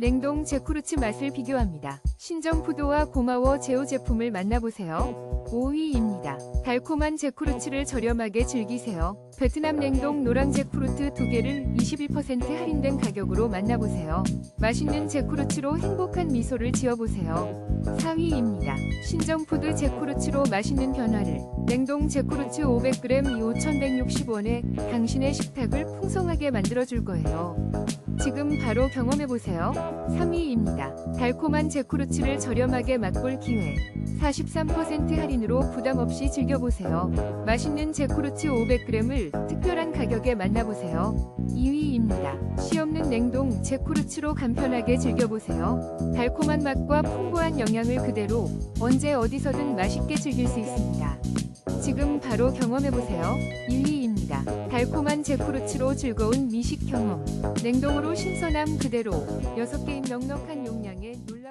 냉동 제쿠르츠 맛을 비교합니다. 신정푸드와 고마워 제오 제품을 만나보세요. 5위입니다. 달콤한 제쿠르츠를 저렴하게 즐기세요. 베트남 냉동 노랑 제쿠르트 두 개를 21% 할인된 가격으로 만나보세요. 맛있는 제쿠르츠로 행복한 미소를 지어보세요. 4위입니다. 신정푸드 제쿠르츠로 맛있는 변화를 냉동 제쿠르츠 500g 5,160원에 당신의 식탁을 풍성하게 만들어줄 거예요. 지금 바로 경험해보세요. 3위입니다. 달콤한 제쿠르츠를 저렴하게 맛볼 기회. 43% 할인으로 부담 없이 즐겨보세요. 맛있는 제쿠르츠 500g을 특별한 가격에 만나보세요. 2위입니다. 씨 없는 냉동 제쿠르츠로 간편하게 즐겨보세요. 달콤한 맛과 풍부한 영양을 그대로 언제 어디서든 맛있게 즐길 수 있습니다. 지금 바로 경험해보세요. 1위입니다. 달콤한 제쿠르츠로 즐거운 미식 경험. 냉동으로 신선함 그대로 6개의 넉넉한 용량의 놀